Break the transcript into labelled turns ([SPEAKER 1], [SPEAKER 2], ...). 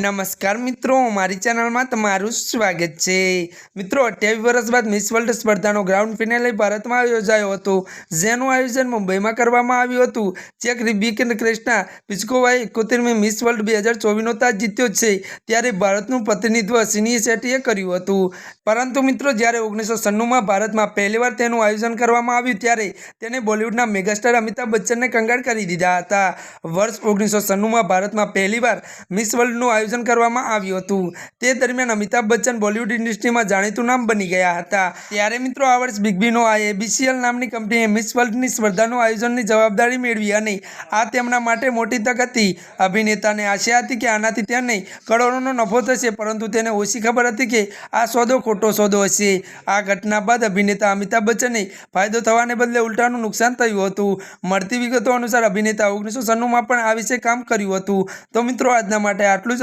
[SPEAKER 1] નમસ્કાર મિત્રો, મારી ચેનલમાં તમારું સ્વાગત છે. મિત્રો, અઠ્યાવીસ વર્ષ બાદ મિસ વર્લ્ડ સ્પર્ધાનો ગ્રાઉન્ડ ફિનાલે ભારતમાં યોજાયો હતો, જેનું આયોજન મુંબઈમાં કરવામાં આવ્યું હતું. ચેક રિબિક ક્રિષ્ના પિસ્કોવાએ એકોતેરમી મિસ વર્લ્ડ બે હજાર ચોવીસનો તાજ જીત્યો છે, ત્યારે ભારતનું પ્રતિનિધિત્વ સિની શેટ્ટીએ કર્યું હતું. પરંતુ મિત્રો, જ્યારે ઓગણીસો સન્નુમાં ભારતમાં પહેલીવાર તેનું આયોજન કરવામાં આવ્યું, ત્યારે તેને બોલિવૂડના મેગાસ્ટાર અમિતાભ બચ્ચનને કંગાળ કરી દીધા હતા. વર્ષ ઓગણીસો સન્નુમાં ભારતમાં પહેલીવાર મિસ વર્લ્ડનું આયોજન કરવામાં આવ્યું હતું. તે દરમિયાન અમિતાભ બચ્ચન બોલિવૂડ ઇન્ડસ્ટ્રીમાં જાણીતું નામ બની ગયા હતા. ત્યારે મિત્રો આ વર્ષ બિગ બીનો આ એબીસીએલ નામની કંપનીએ મિસ વર્લ્ડની સ્પર્ધાનું આયોજનની જવાબદારી મેળવી અને આ તેમના માટે મોટી તક હતી. અભિનેતાને આશા હતી કે આનાથી તેને કરોડોનો નફો થશે, પરંતુ તેને ઓછી ખબર હતી કે આ સોદો ખોટો સોદો હશે. આ ઘટના બાદ અભિનેતા અમિતાભ બચ્ચને ફાયદો થવાને બદલે ઉલટાનું નુકસાન થયું હતું. મળતી વિગતો અનુસાર અભિનેતા ઓગણીસો સન્નુંમાં પણ આ વિશે કામ કર્યું હતું. તો મિત્રો, આજના માટે આટલું જ.